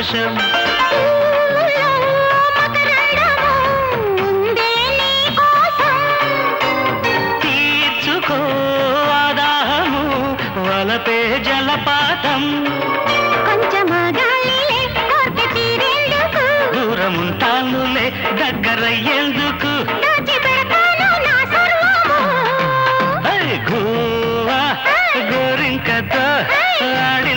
సంతోషం. తీర్చుకో ఆదాహము వలపే జలపాతం. దూరముంటానులే దగ్గరయ్యేందుకు. హై, గోవా గోరింకతో ఆడిందిలే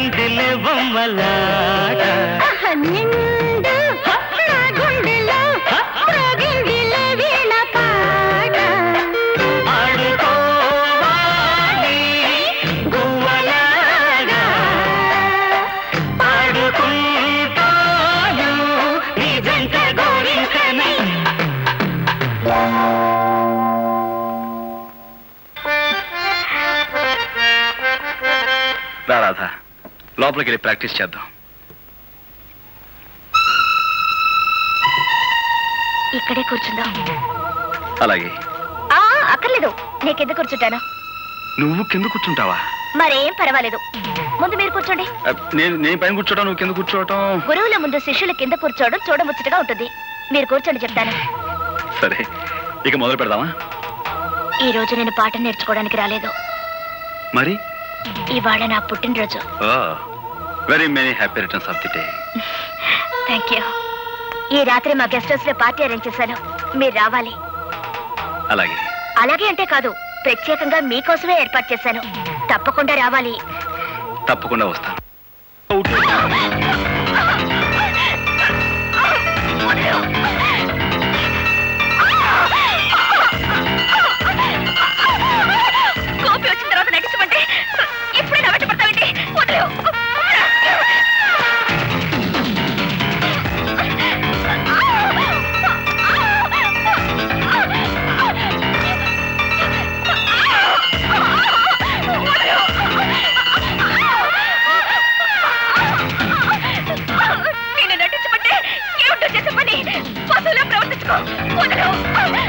రాధా. లోపలికి వెళ్ళి ప్రాక్టీస్ చేద్దాం. ఇక్కడే కూర్చుందాం. అలాగే. ఆ అక్కర్లేదు. నేను కింద కూర్చుంటాను? నువ్వు కింద కూర్చుంటావా? మరేం పర్వాలేదు. ముందు మీరు కూర్చోండి. నేను నేను పైన కూర్చోవటం నువ్వు కింద కూర్చోవటం? గురువుల ముందు శిష్యుల కింద కూర్చోవడం చూడముచ్చటగా ఉంటుంది. మీరు కూర్చోండి చెప్తాను. సరే. ఇక మొదలు పెడదామా? ఈ రోజు నేను పాట నేర్చుకోవడానికి రాలేదు. మరి? ఇవాళ నా పుట్టినరోజు. Very many happy returns of the day thank you ఈ రాత్రి మా గెస్ట్ హౌస్లో పార్టీ అరేంజ్ చేశాను. మీరు రావాలి. అలాగే. అలాగే అంటే కాదు ప్రత్యేకంగా మీకోసమే ఏర్పాటు చేశాను. తప్పకుండా రావాలి. తప్పకుండా వస్తాను. పశువులా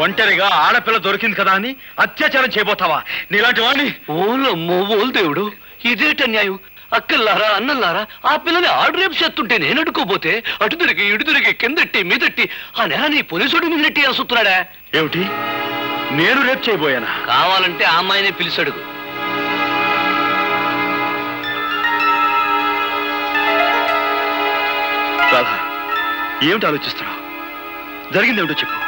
ఒంటరిగా ఆడపిల్ల దొరికింది కదా అని అత్యాచారం చేయబోతావా? నీలాంటి వాడిని ఓలమ్మో ఓలు దేవుడు. ఇదేట న్యాయం అక్కల్లారా అన్నల్లారా ఆ పిల్లని ఆడు రేపు చేస్తుంటే నేను అడుకోపోతే అటు తిరిగి ఇటు తిరిగి కిందట్టి మీదట్టి ఆ నెల నీ పోలీసుడు మీదట్టి అసుతున్నాడా ఏమిటి? నేను రేపు చేయబోయానా? కావాలంటే ఆ అమ్మాయినే పిలిచడుగు. ఏమిటి ఆలోచిస్తున్నావు? జరిగింది ఏమిటో చెప్పు.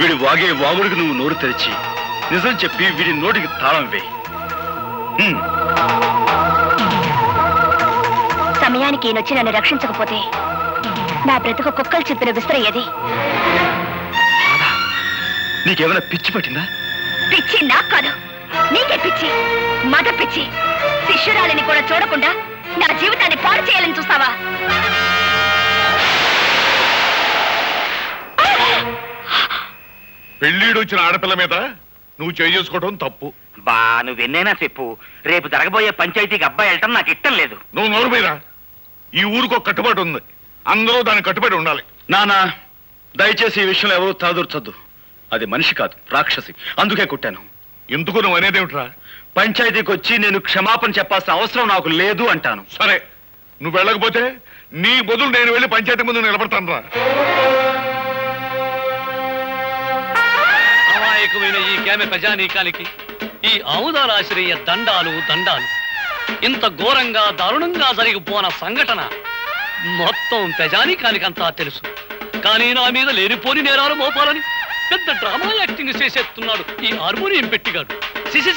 వీడి వాగే వాగుడికి నువ్వు నోరు తెరిచి నిజం చెప్పి వీడి నోటికి తాళం వేయి. హ్మ్. సమయానికి ఈయనొచ్చి నన్ను రక్షించకపోతే నా బ్రతుకు కుక్కలు చెప్పిన విసిరయ్యేది నీకేమైనా పిచ్చి పట్టిందా? పిచ్చి నాకు కాదు. నీకే పిచ్చి మగ పిచ్చి. శిష్యురాలిని కూడా చూడకుండా నా జీవితాన్ని పాడు చేయాలని చూస్తావా? పెళ్ళీడు వచ్చిన ఆడపిల్ల మీద నువ్వు చేసుకోవడం తప్పు. బా నువ్వెన్నైనా చెప్పు. రేపు జరగబోయే పంచాయతీకి అబ్బాయి వెళ్ళటం నాకు ఇష్టం లేదు. నువ్వు నోరు మీద ఈ ఊరికి ఒక కట్టుబాటు ఉంది. అందరూ దానికి కట్టుబడి ఉండాలి. నానా దయచేసి ఈ విషయంలో ఎవరు తలదూర్చొద్దు. అది మనిషి కాదు రాక్షసి. అందుకే కుట్టాను. ఎందుకు నువ్వు అనేదేమిట్రా పంచాయతీకి వచ్చి నేను క్షమాపణ చెప్పాల్సిన అవసరం నాకు లేదు అంటాను. సరే నువ్వు వెళ్ళకపోతే నీ బదులు నేను వెళ్ళి పంచాయతీ ముందు నిలబడతాను రా అమాయకమైన ఈ కేమె ప్రజానీకానికి ఈ ఆముదారాశ్రయ దండాలు దండాలు. ఇంత ఘోరంగా దారుణంగా జరిగిపోన సంఘటన మొత్తం ప్రజానీకానికంతా తెలుసు. కానీ నా మీద లేనిపోని నేరాలు మోపాలని పెద్ద డ్రామా యాక్టింగ్ చేసేస్తున్నాడు ఈ హార్మోనియం పెట్టిగాడు. సిసి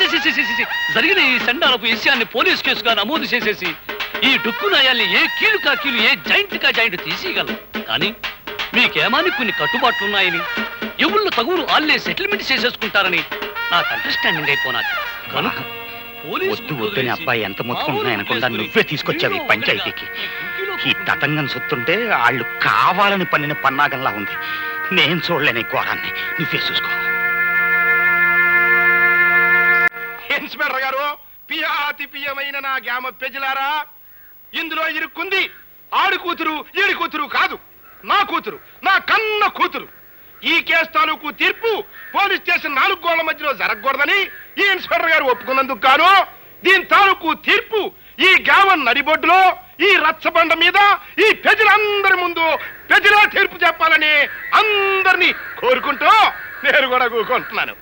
జరిగిన ఈ సండాలపు విషయాన్ని పోలీస్ కేసుగా నమోదు చేసేసి ఈ డుక్కు నయాల్ని ఏ కీలు కా కీలు ఏ జాయింట్ కా జాయింట్ తీసేయగలం. కానీ మీకేమాని కొన్ని కట్టుబాట్లున్నాయని? ఎవళ్ళు తగులు ఆల్లే సెటిల్మెంట్ చేసేసుకుంటారని నాకు అండర్స్టాండింగ్ అయిపోనాది. కనుక వద్దు వద్దని అబ్బాయి ఎంత మొత్తుకుంటున్నా అనకుండా నువ్వే తీసుకొచ్చావు ఈ పంచాయతీకి. ఈ తతంగం సొత్తుంటే వాళ్ళు కావాలని పన్నిన పన్నాగంలా ఉంది. నేను చూడలేని ఘోరాన్ని. నువ్వే చూసుకో. ఇన్స్పెక్టర్ గారు పియాతి పియమైన నా గ్రామ ప్రజలారా ఇందులో ఇరుక్కుంది ఆడి కూతురు ఈడి కూతురు కాదు నా కూతురు నా కన్న కూతురు. ఈ కేసు తాలూకు తీర్పు పోలీస్ స్టేషన్ నాలుగు గోళ్ళ మధ్యలో జరగకూడదని ఈ ఇన్స్పెక్టర్ గారు ఒప్పుకున్నందుకు గాను దీని తాలూకు తీర్పు ఈ గ్రామం నడిబొడ్డులో ఈ రచ్చబండ మీద ఈ ప్రజలందరి ముందు ప్రజలా తీర్పు చెప్పాలని అందరినీ కోరుకుంటూ నేను కూడా కూకుంటున్నాను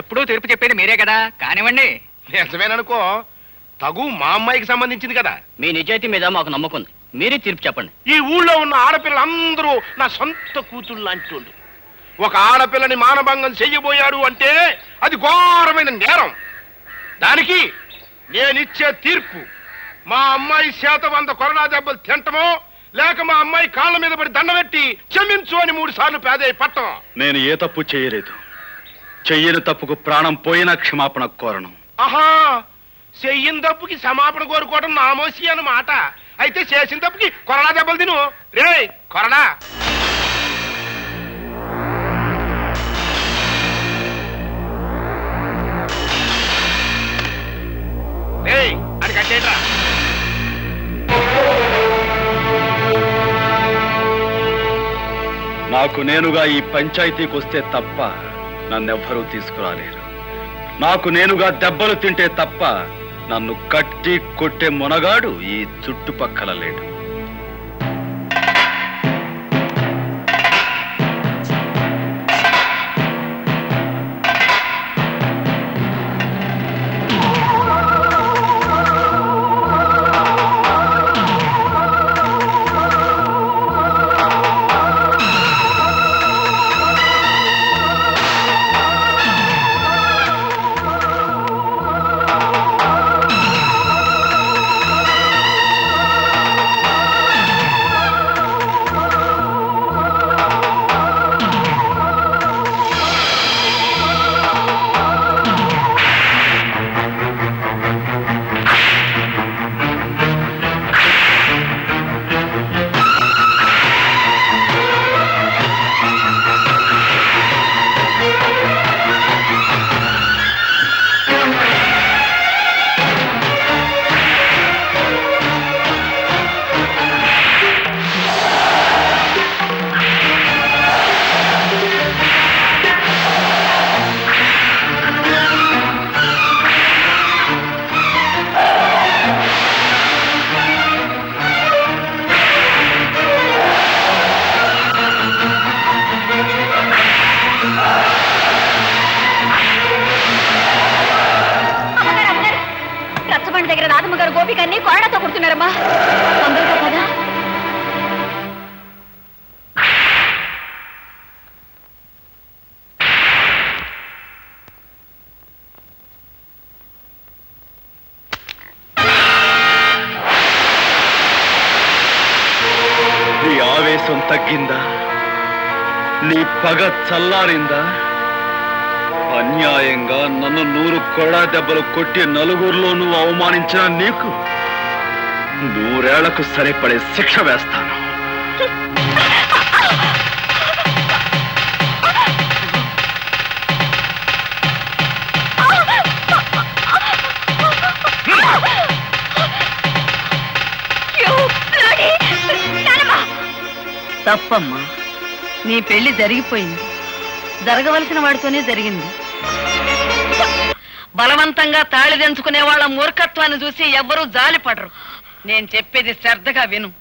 ఎప్పుడూ తీర్పు చెప్పేది మీరే కదా. కానివ్వండి. నిజమేననుకో తగు మా అమ్మాయికి సంబంధించింది కదా. మీ నిజాయితీ మీద మాకు నమ్మకం ఉంది. మీరే తీర్పు చెప్పండి. ఈ ఊళ్ళో ఉన్న ఆడపిల్లలందరూ నా సొంత కూతుళ్ళు లాంటి వాళ్ళు. ఒక ఆడపిల్లని మానభంగం చెయ్యబోయారు అంటే అది ఘోరమైన నేరం. దానికి నేనిచ్చే తీర్పు. మా అమ్మాయి చేత వంద కొరడా దెబ్బలు తింటమో లేక మా అమ్మాయి కాళ్ళ మీద పడి దండబెట్టి క్షమించు అని మూడు సార్లు పేదయ్య పట్టం. నేను ఏ తప్పు చేయలేదు. చెయ్యని తప్పుకు ప్రాణం పోయినా క్షమాపణ కోరను. ఆహా చెయ్యిన తప్పుకి క్షమాపణ కోరుకోవడం నామోసి అన్నమాట. అయితే చేసిన తప్పుకి కొరడా దెబ్బలు తిను. రే కొరడా. నాకు నేనుగా ఈ పంచాయతీకి వస్తే తప్ప నన్నెవ్వరూ తీసుకురాలేరు. నాకు నేనుగా దెబ్బలు తింటే తప్ప నన్ను కట్టి కొట్టే మునగాడు ఈ చుట్టుపక్కల లేడు. రచ్చబండి దగ్గర రాధమ్మ గారు గోపికన్ని కోరడాతో కుడుతున్నారమ్మా. తొందరగా కదా నీ ఆవేశం తగ్గిందా? నీ పగ చల్లారిందా? అన్యాయంగా నన్ను నూరు కొడా దెబ్బలు కొట్టి నలుగురిలో నువ్వు అవమానించిన నీకు నూరేళ్ళకు సరిపడే శిక్ష వేస్తాను. తప్పమ్మా. నీ పెళ్ళి జరిగిపోయింది. జరగవలసిన వాడితోనే జరిగింది. బలవంతంగా తాళి దించుకునే వాళ్ళ మూర్ఖత్వాన్ని చూసి ఎవ్వరూ జాలిపడరు. నేను చెప్పేది శ్రద్ధగా విను.